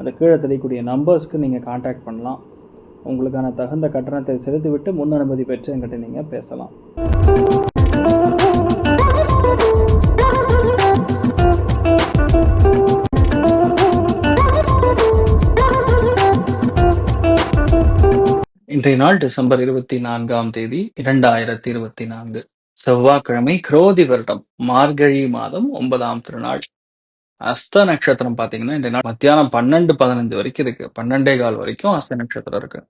அந்த கீழே தெரியக்கூடிய நம்பர்ஸ்க்கு நீங்கள் காண்டாக்ட் பண்ணலாம். உங்களுக்கான தகுந்த கட்டணத்தை செலுத்திவிட்டு முன் அனுமதி பெற்று என்கிட்ட நீங்கள் பேசலாம். இன்றைய நாள் டிசம்பர் இருபத்தி நான்காம் தேதி இரண்டாயிரத்தி இருபத்தி நான்கு. செவ்வாய்க்கிழமை குரோதி வருடம். மார்கழி மாதம் ஒன்பதாம் திருநாள். அஸ்த நட்சத்திரம் பாத்தீங்கன்னா இந்த நாள் மத்தியானம் பன்னெண்டு பதினஞ்சு வரைக்கும் இருக்கு. பன்னெண்டே கால் வரைக்கும் அஸ்த நட்சத்திரம் இருக்கு.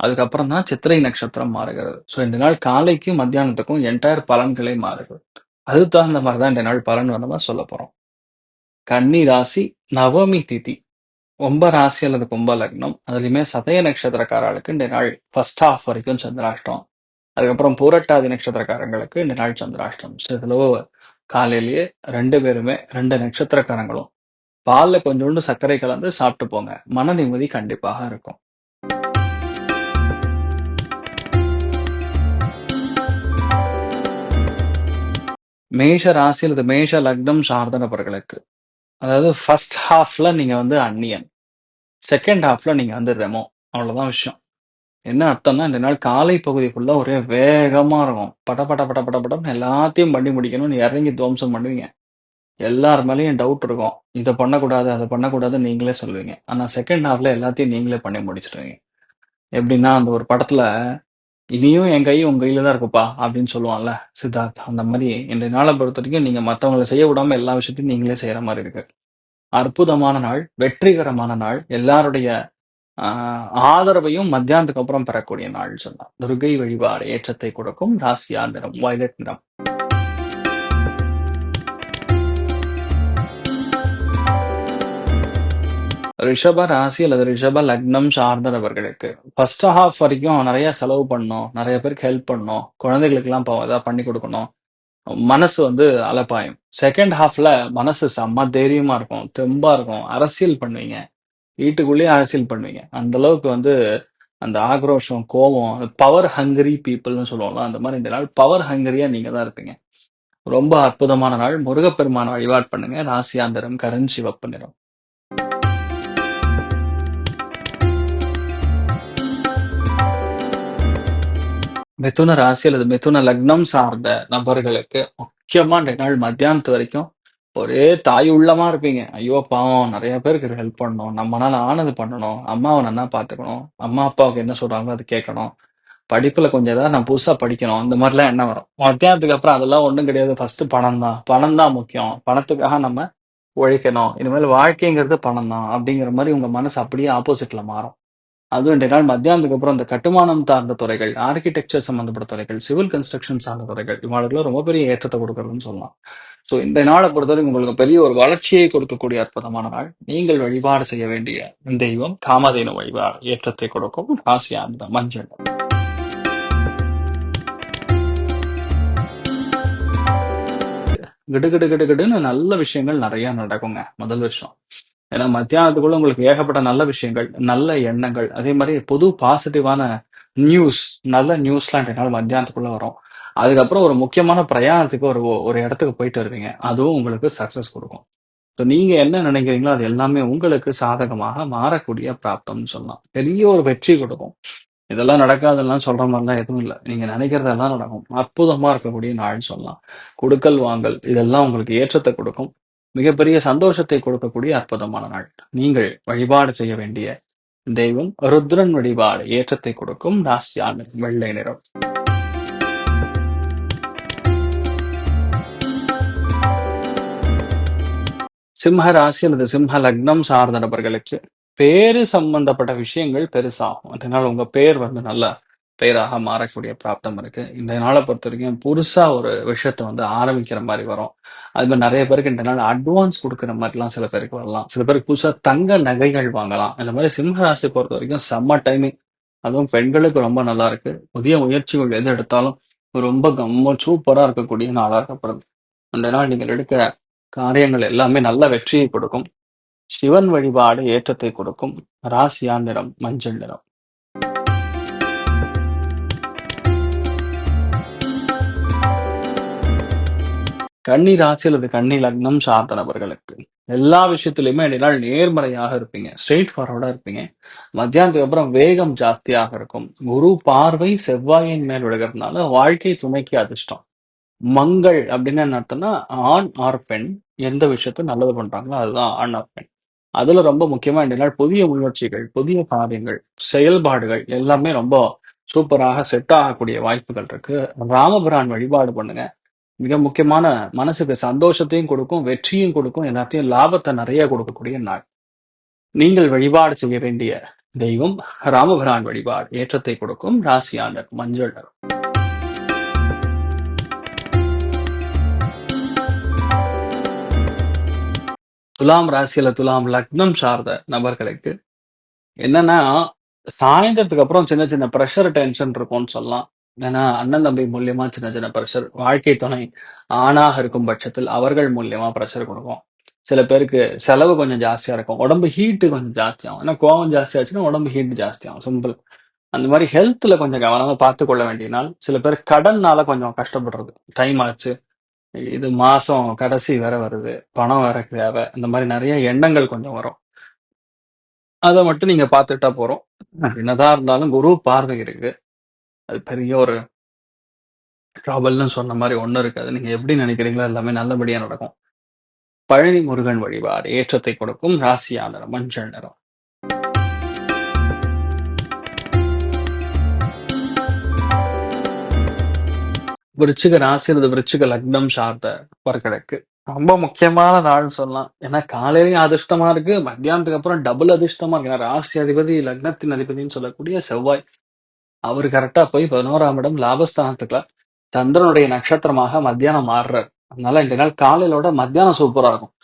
அதுக்கப்புறம் தான் சித்திரை நட்சத்திரம் மாறுகிறது. ஸோ இந்த நாள் காலைக்கும் மத்தியானத்துக்கும் என்டையர் பலன்களே மாறுகிறது. அதுக்கு தகுந்த மாதிரி தான் இந்த நாள் பலன் நம்ம சொல்ல போறோம். கன்னி ராசி நவமி திதி. ஒன்ப ராசி அல்லது கும்ப லக்னம் அதுலயுமே சதய நட்சத்திரக்காரர்களுக்கு இந்த நாள் ஃபர்ஸ்ட் ஹாஃப் வரைக்கும் சந்திராஷ்டம் அதுக்கப்புறம் பூரட்டாதி நட்சத்திரக்காரங்களுக்கு இந்த நாள் சந்திராஷ்டம் ஸோ இதுல காலையிலேயே ரெண்டு பேருமே ரெண்டு நட்சத்திரக்காரங்களும் பாலில் கொஞ்சோண்டு சர்க்கரை கலந்து சாப்பிட்டு போங்க. மன நிம்மதி கண்டிப்பாக இருக்கும். மேஷ ராசி அல்லது மேஷ லக்னம் சார்ந்த நபர்களுக்கு அதாவது ஃபர்ஸ்ட் ஹாஃப்ல நீங்க வந்து அந்நியன் செகண்ட் ஹாஃப்ல நீங்க வந்து ரெமோ அவ்வளவுதான் விஷயம். என்ன அர்த்தம்னா இந்த நாள் காலை பகுதிக்குள்ளே ஒரே வேகமா இருக்கும். பட பட பட பட படம்னு எல்லாத்தையும் பண்ணி முடிக்கணும்னு இறங்கி துவம்சம் பண்ணுவீங்க. எல்லார் மேலேயும் டவுட் இருக்கும். இதை பண்ணக்கூடாது அதை பண்ணக்கூடாதுன்னு நீங்களே சொல்லுவீங்க. ஆனால் செகண்ட் ஹாஃப்ல எல்லாத்தையும் நீங்களே பண்ணி முடிச்சிடுவீங்க. எப்படின்னா அந்த ஒரு படத்துல இனியும் என் கை உங்க கையில தான் இருக்குப்பா அப்படின்னு சொல்லுவான்ல சித்தார்த். அந்த மாதிரி இன்றைய நாளை பொறுத்த வரைக்கும் நீங்க மற்றவங்களை செய்ய விடாம எல்லா விஷயத்தையும் நீங்களே செய்யற மாதிரி இருக்கு. அற்புதமான நாள் வெற்றிகரமான நாள் எல்லாருடைய ஆதரவையும் மத்தியானத்துக்கு அப்புறம் பெறக்கூடிய நாள் சொன்னார். துர்கை வழிபாடு ஏற்றத்தை கொடுக்கும் ராசியா நிறம் வயலட் நிறம். ரிஷப ராசி அல்லது ரிஷப லக்னம் சார்ந்தவர்களுக்கு ஃபர்ஸ்ட் ஹாஃப் வரைக்கும் நிறைய செலவு பண்ணணும் நிறைய பேருக்கு ஹெல்ப் பண்ணணும் குழந்தைகளுக்கு எல்லாம் ஏதாவது பண்ணி கொடுக்கணும். மனசு வந்து அலப்பாயும். செகண்ட் ஹாஃப்ல மனசு செம்ம தைரியமா இருக்கும் தெம்பா இருக்கும் அரசியல் பண்ணுவீங்க. வீட்டுக்குள்ளேயே அரசியல் பண்ணுவீங்க. அந்த அளவுக்கு வந்து அந்த ஆக்ரோஷம் கோபம் பவர் ஹங்கரி பீப்புள்னு சொல்லுவோம்ல அந்த மாதிரி இந்த நாள் பவர் ஹங்கரியா நீங்க தான் இருப்பீங்க. ரொம்ப அற்புதமான நாள். முருகப்பெருமான வழிபாடு பண்ணுங்க. ராசியாந்தரம் கரஞ்சிவப்பு நிறம். மிதுன ராசி அல்லது மிதுன லக்னம் சார்ந்த நபர்களுக்கு முக்கியமா இந்த நாள் மத்தியானத்து வரைக்கும் ஒரே தாய் உள்ளமா இருப்பீங்க. ஐயோ பாவம். நிறைய பேருக்கு ஹெல்ப் பண்ணணும். நம்மளால ஆனது பண்ணணும். அம்மாவை நல்லா பாத்துக்கணும் அம்மா அப்பாவுக்கு என்ன சொல்றாங்களோ அது கேட்கணும். படிப்புல கொஞ்சம் ஏதாவது நான் புதுசா படிக்கணும். இந்த மாதிரிலாம் என்ன வரும். மத்தியானத்துக்கு அப்புறம் அதெல்லாம் ஒன்றும் கிடையாது. ஃபர்ஸ்ட் பணம் தான். பணம் தான் முக்கியம். பணத்துக்காக நம்ம உழைக்கணும். இனிமேல் வாழ்க்கைங்கிறது பணம் தான் அப்படிங்கிற மாதிரி உங்க மனசு அப்படியே ஆப்போசிட்ல மாறும். அதுவும் இன்றைய நாள் மத்தியானத்துக்கு அப்புறம் இந்த கட்டுமானம் சார்ந்த துறைகள் ஆர்கிடெக்சர் சம்பந்தப்பட்ட துறைகள் சிவில் கன்ஸ்ட்ரக்ஷன் சார்ந்த துறைகள் இவாளுக்குலாம் ரொம்ப பெரிய ஏற்றத்தை கொடுக்கறதுன்னு சொல்லலாம். ஸோ இந்த நாளை பொறுத்தவரைக்கும் உங்களுக்கு பெரிய ஒரு வளர்ச்சியை கொடுக்கக்கூடிய அற்புதமான நாள். நீங்கள் வழிபாடு செய்ய வேண்டிய தெய்வம் காமதேனு வழிபாடு ஏற்றத்தை கொடுக்கும். ராசியாந்த மஞ்சள். கிடுகிடு கிடுகிடுன்னு நல்ல விஷயங்கள் நிறைய நடக்குங்க. முதல் விஷயம். ஏன்னா மத்தியானத்துக்குள்ள உங்களுக்கு ஏகப்பட்ட நல்ல விஷயங்கள் நல்ல எண்ணங்கள். அதே மாதிரி பொது பாசிட்டிவான நியூஸ் நல்ல நியூஸ்லாம் என்னால் மத்தியானத்துக்குள்ள வரும். அதுக்கப்புறம் ஒரு முக்கியமான பிரயாணத்துக்கு ஒரு ஒரு இடத்துக்கு போயிட்டு வருவீங்க. அதுவும் உங்களுக்கு சக்சஸ் கொடுக்கும். ஸோ நீங்க என்ன நினைக்கிறீங்களோ அது எல்லாமே உங்களுக்கு சாதகமாக மாறக்கூடிய பிராப்தம்னு சொல்லலாம். பெரிய ஒரு வெற்றி கொடுக்கும். இதெல்லாம் நடக்காதெல்லாம் சொல்ற மாதிரிலாம் எதுவும் இல்லை. நீங்க நினைக்கிறதெல்லாம் நடக்கும். அற்புதமா இருக்கக்கூடிய நாள்னு சொல்லலாம். கொடுக்கல் வாங்கல் இதெல்லாம் உங்களுக்கு ஏற்றத்தை கொடுக்கும். மிகப்பெரிய சந்தோஷத்தை கொடுக்கக்கூடிய அற்புதமான நாள். நீங்கள் வழிபாடு செய்ய வேண்டிய தெய்வம் ருத்ரன் வழிபாடு ஏற்றத்தை கொடுக்கும். ராசியான வெள்ளை நிறம். சிம்ம ராசி அல்லது சிம்ம லக்னம் சார்ந்த நபர்களுக்கு பேரு சம்பந்தப்பட்ட விஷயங்கள் பெருசாகும் அதனால உங்க பேர் வந்து நல்லா பெயராக மாறக்கூடிய பிராப்தம் இருக்கு. இந்த நாளை பொறுத்த வரைக்கும் புதுசா ஒரு விஷயத்த வந்து ஆரம்பிக்கிற மாதிரி வரும். அது மாதிரி நிறைய பேருக்கு இந்த நாள் அட்வான்ஸ் கொடுக்குற மாதிரிலாம் சில பேருக்கு வரலாம். சில பேருக்கு புதுசா தங்க நகைகள் வாங்கலாம். இந்த மாதிரி சிம்ம பொறுத்த வரைக்கும் செம்ம டைமிங். அதுவும் பெண்களுக்கு ரொம்ப நல்லா இருக்கு. புதிய முயற்சிகள் எது எடுத்தாலும் ரொம்ப கம்ம சூப்பரா இருக்கக்கூடிய நாளாக இருக்கப்படுது. அந்த நாள் நீங்கள் எடுக்கிற காரியங்கள் எல்லாமே நல்ல வெற்றியை கொடுக்கும். சிவன் வழிபாடு ஏற்றத்தை கொடுக்கும். ராசியா நிறம் மஞ்சள் நிறம். கன்னி ராசி அல்லது கன்னி லக்னம் சார்ந்த நபர்களுக்கு எல்லா விஷயத்திலுமே இந்த நேர்மறையாக இருப்பீங்க. ஸ்ட்ரெயிட் ஃபார்வர்டா இருப்பீங்க. மத்தியானத்துக்கு அப்புறம் வேகம் ஜாஸ்தியாக இருக்கும். குரு பார்வை செவ்வாயின் மேல் விழுகிறதுனால வாழ்க்கை சுமைக்கு அதிர்ஷ்டம். மங்கள் அப்படின்னு என்ன அர்த்தம்னா, ஆண் ஆர் பெண் எந்த விஷயத்த நல்லது பண்றாங்களோ அதுதான் ஆண் ஆர் பெண். அதுல ரொம்ப முக்கியமா இந்த நாள் புதிய முயற்சிகள், புதிய காரியங்கள், செயல்பாடுகள் எல்லாமே ரொம்ப சூப்பராக செட் ஆகக்கூடிய வாய்ப்புகள் இருக்கு. ராமபிரான் வழிபாடு பண்ணுங்க. மிக முக்கியமான மனசுக்கு சந்தோஷத்தையும் கொடுக்கும், வெற்றியும் கொடுக்கும், எல்லாத்தையும் லாபத்தை நிறைய கொடுக்கக்கூடிய நாள். நீங்கள் வழிபாடு செய்ய வேண்டிய தெய்வம் ராமபிரான் வழிபாடு ஏற்றத்தை கொடுக்கும். ராசியா மஞ்சள் நிறம். துலாம் ராசியில துலாம் லக்னம் சார்ந்த நபர்களுக்கு என்னன்னா, சாயந்தரத்துக்கு அப்புறம் சின்ன சின்ன ப்ரெஷர் டென்ஷன் இருக்கும்னு சொல்லலாம். ஏன்னா, அண்ணன் தம்பி மூலியமா சின்ன சின்ன ப்ரெஷர் வாழ்க்கை துணை ஆணாக இருக்கும் பட்சத்தில் அவர்கள் மூலியமா ப்ரெஷர் கொடுக்கும் சில பேருக்கு செலவு கொஞ்சம் ஜாஸ்தியா இருக்கும். உடம்பு ஹீட்டு கொஞ்சம் ஜாஸ்தியாகும். ஏன்னா கோவம் ஜாஸ்தியாச்சுன்னா உடம்பு ஹீட் ஜாஸ்தியாகும். சிம்பிள். அந்த மாதிரி ஹெல்த்ல கொஞ்சம் கவனமா பார்த்து கொள்ள வேண்டிய நாள். சில பேர் கடன்னால கொஞ்சம் கஷ்டப்படுறது. டைம் ஆச்சு. இது மாசம் கடைசி வேற வருது. பணம் வேற தேவை. இந்த மாதிரி நிறைய எண்ணங்கள் கொஞ்சம் வரும். அத மட்டும் நீங்க பார்த்துட்டா போறோம். என்னதான் இருந்தாலும் குரு பார்வை இருக்கு. அது பெரிய ஒரு ட்ராவல்னு சொன்ன மாதிரி ஒன்றும் இருக்காது. நீங்க எப்படி நினைக்கிறீங்களோ எல்லாமே நல்லபடியா நடக்கும். பழனி முருகன் வழிபாடு ஏற்றத்தை கொடுக்கும். ராசியா நிறம் மஞ்சள் நிறம். விருச்சிக ராசி அல்லது விருச்சிக லக்னம் சார்ந்த நபர்களுக்கு ரொம்ப முக்கியமான நாள்னு சொல்லலாம். ஏன்னா காலையிலயும் அதிர்ஷ்டமா இருக்கு. மத்தியானத்துக்கு அப்புறம் டபுள் அதிர்ஷ்டமா இருக்கு. ஏன்னா ராசி அதிபதி, லக்னத்தின் அதிபதின்னு சொல்லக்கூடிய செவ்வாய். அவர் கரெக்டா போய் 11ஆம் இடம் லாபஸ்தானத்துக்குள்ள சந்திரனுடைய நட்சத்திரமாக மத்தியானம் மாறுறாரு. அதனால இன்றைய நாள் காலையிலோட மத்தியானம் சூப்பரா இருக்கும்.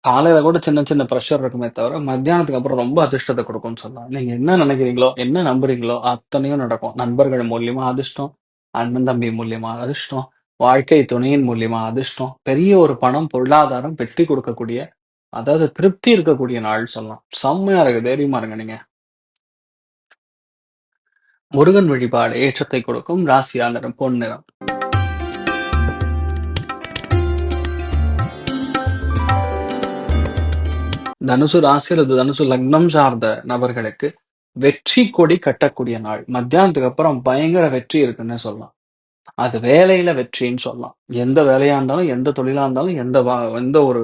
காலையில கூட சின்ன சின்ன ப்ரெஷர் இருக்குமே தவிர, மத்தியானத்துக்கு அப்புறம் ரொம்ப அதிர்ஷ்டத்தை கொடுக்கும்னு சொல்லலாம். நீங்க என்ன நினைக்கிறீங்களோ, என்ன நம்புறீங்களோ அத்தனையும் நடக்கும். நண்பர்கள் மூலியமா அதிர்ஷ்டம், அண்ணன் தம்பி மூலியமா அதிர்ஷ்டம், வாழ்க்கை துணையின் மூலியமா அதிர்ஷ்டம், பெரிய ஒரு பணம், பொருளாதாரம் வெற்றி கொடுக்கக்கூடிய, அதாவது திருப்தி இருக்கக்கூடிய நாள் சொல்லலாம். செம்மையா இருக்கு. தைரியமா இருங்க நீங்க. முருகன் வழிபாடு ஏற்றத்தை கொடுக்கும். ராசியா நிறம் தனுசு ராசி அல்லது தனுசு லக்னம் சார்ந்த நபர்களுக்கு வெற்றி கொடி கட்டக்கூடிய நாள். மத்தியானத்துக்கு அப்புறம் பயங்கர வெற்றி இருக்குன்னே சொல்லலாம். அது வேலையில வெற்றின்னு சொல்லலாம். எந்த வேலையா இருந்தாலும், எந்த தொழிலா இருந்தாலும், எந்த வா எந்த ஒரு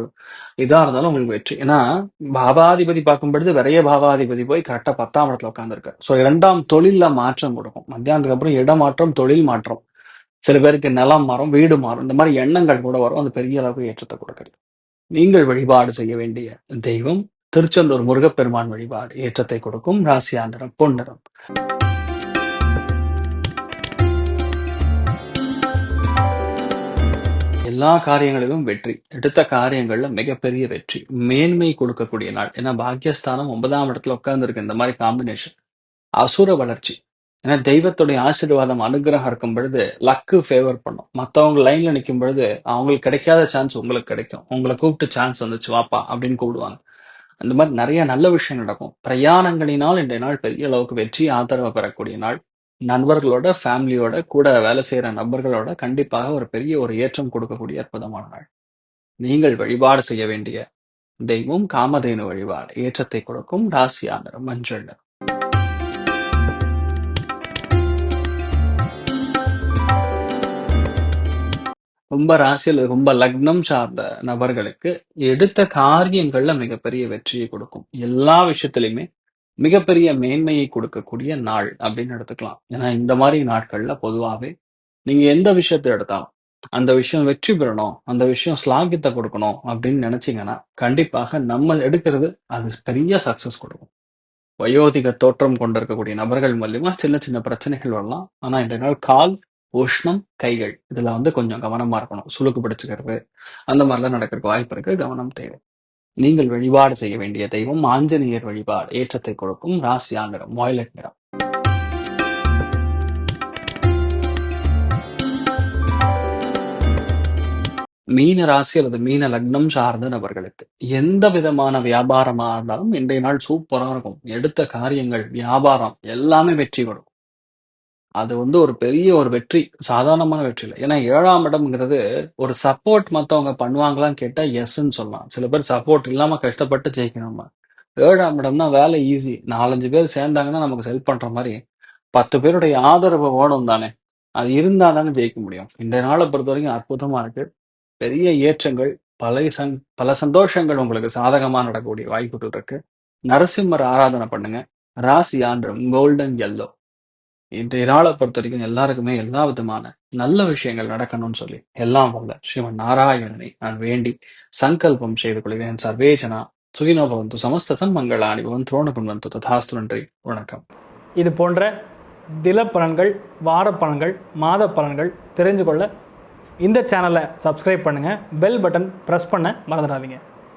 இதா இருந்தாலும் உங்களுக்கு வெற்றி. ஏன்னா, பாவாதிபதி பார்க்கும்பொழுது விரைய பாவாதிபதி போய் கரெக்டா பத்தாம் இடத்துல உட்காந்துருக்காரு ஸோ இரண்டாம் தொழில்ல மாற்றம் கொடுக்கும். மத்தியானத்துக்கு அப்புறம் இட மாற்றம், தொழில் மாற்றம். சில பேருக்கு நிலம் மாறும், வீடு மாறும். இந்த மாதிரி எண்ணங்கள் கூட வரும். அது பெரிய அளவுக்கு ஏற்றத்தை கொடுக்குது. நீங்கள் வழிபாடு செய்ய வேண்டிய தெய்வம் திருச்செந்தூர் முருகப்பெருமான் வழிபாடு ஏற்றத்தை கொடுக்கும். ராசியா நிறம் பொன்னிறம். எல்லா காரியங்களிலும் வெற்றி. எடுத்த காரியங்கள்ல மிகப்பெரிய வெற்றி. மேன்மை கொடுக்கக்கூடிய நாள். ஏன்னா பாக்கியஸ்தானம் ஒன்பதாம் இடத்துல உட்கார்ந்துருக்கு இந்த மாதிரி காம்பினேஷன். அசுர வளர்ச்சி. ஏன்னா தெய்வத்துடைய ஆசீர்வாதம், அனுகிரகம் இருக்கும் பொழுது லக்கு ஃபேவர் பண்ணும். மத்தவங்க லைன்ல நிற்கும் பொழுது, அவங்களுக்கு கிடைக்காத சான்ஸ் உங்களுக்கு கிடைக்கும். உங்களை கூப்பிட்டு சான்ஸ் வந்துச்சு வாப்பா அப்படின்னு கூப்பிடுவாங்க. அந்த மாதிரி நிறைய நல்ல விஷயம் நடக்கும். பிரயாணங்களினால் இன்றைய நாள் பெரிய அளவுக்கு வெற்றி, ஆதரவு பெறக்கூடிய நாள். நண்பர்களோட, ஃபேமிலியோட, கூட வேலை செய்யற நபர்களோட கண்டிப்பாக ஒரு பெரிய ஒரு ஏற்றம் கொடுக்கக்கூடிய அற்புதமான நாள். நீங்கள் வழிபாடு செய்ய வேண்டிய தெய்வம் காமதேனு வழிபாடு ஏற்றத்தை கொடுக்கும். ராசியா நிறம் மஞ்சள் ரொம்ப ராசியில் ரொம்ப லக்னம் சார்ந்த நபர்களுக்கு எடுத்த காரியங்கள்ல மிகப்பெரிய வெற்றியை கொடுக்கும். எல்லா விஷயத்திலயுமே மிகப்பெரிய மேன்மையை கொடுக்கக்கூடிய நாள் அப்படின்னு எடுத்துக்கலாம். ஏன்னா இந்த மாதிரி நாட்கள்ல பொதுவாவே நீங்க எந்த விஷயத்தை எடுத்தாலும், அந்த விஷயம் வெற்றி பெறணும், அந்த விஷயம் ஸ்லாகியத்த கொடுக்கணும் அப்படின்னு நினைச்சீங்கன்னா, கண்டிப்பாக நம்ம எடுக்கிறது அது பெரிய சக்சஸ் கொடுக்கும். வயோதிக தோற்றம் கொண்டிருக்கக்கூடிய நபர்கள் மூலியமா சின்ன சின்ன பிரச்சனைகள் வரலாம். ஆனா இந்த நாள் கால், உஷ்ணம், கைகள் இதுல வந்து கொஞ்சம் கவனமா இருக்கணும். சுழுக்கு பிடிச்சிக்கிறது அந்த மாதிரிலாம் நடக்கிறதுக்கு வாய்ப்பு இருக்குது கவனம் தேவை. நீங்கள் வழிபாடு செய்ய வேண்டிய தெய்வம் ஆஞ்சநேயர் வழிபாடு. ஏற்றத்தை கொடுக்கும். ராசியா நிறம் வாய்லட் நிறம். மீன ராசி அல்லது மீன லக்னம் சார்ந்த நபர்களுக்கு எந்த விதமான வியாபாரமா இருந்தாலும் இன்றைய நாள் சூப்பரா இருக்கும். எடுத்த காரியங்கள், வியாபாரம் எல்லாமே வெற்றி கொடுக்கும். அது வந்து ஒரு பெரிய ஒரு வெற்றி. சாதாரணமான வெற்றி இல்லை ஏன்னா ஏழாம் இடம்ங்கிறது ஒரு சப்போர்ட் மற்றவங்க பண்ணுவாங்களான்னு கேட்டால் எஸ்ன்னு சொல்லலாம். சில பேர் சப்போர்ட் இல்லாமல் கஷ்டப்பட்டு ஜெயிக்கணும் ஏழாம் இடம்னா வேலை ஈஸி. 4, 5 பேர் சேர்ந்தாங்கன்னா நமக்கு ஹெல்ப் பண்ணுற மாதிரி பத்து பேருடைய ஆதரவு வேணும் தானே! அது இருந்தால் தானே ஜெயிக்க முடியும். இந்த நாளை பொறுத்த வரைக்கும் அற்புதமாக இருக்குது பெரிய ஏற்றங்கள், பழைய சந் பல சந்தோஷங்கள் உங்களுக்கு சாதகமாக நடக்கக்கூடிய வாய்ப்புகள் இருக்கு. நரசிம்மர் ஆராதனை பண்ணுங்க. ராசி ஆண்டம் கோல்டன் எல்லோ. இன்றைய பொறுத்த வரைக்கும் எல்லாருக்குமே எல்லா விதமான நல்ல விஷயங்கள் நடக்கணும்னு சொல்லி, எல்லாம் வல்ல ஸ்ரீமன் நாராயணனை நான் வேண்டி சங்கல்பம் செய்து கொள்கிறேன். சர்வே ஜனா சுகினோ பவந்து சமஸ்த சன்மங்களானி பவந்து துரோண ததாஸ்து நன்றி. வணக்கம். இது போன்ற தில பலன்கள் வார பலன்கள் மாத பலன்கள் தெரிஞ்சு கொள்ள இந்த சேனலை சப்ஸ்கிரைப் பண்ணுங்கள் பெல் பட்டன் ப்ரெஸ் பண்ண மறந்துடாதீங்க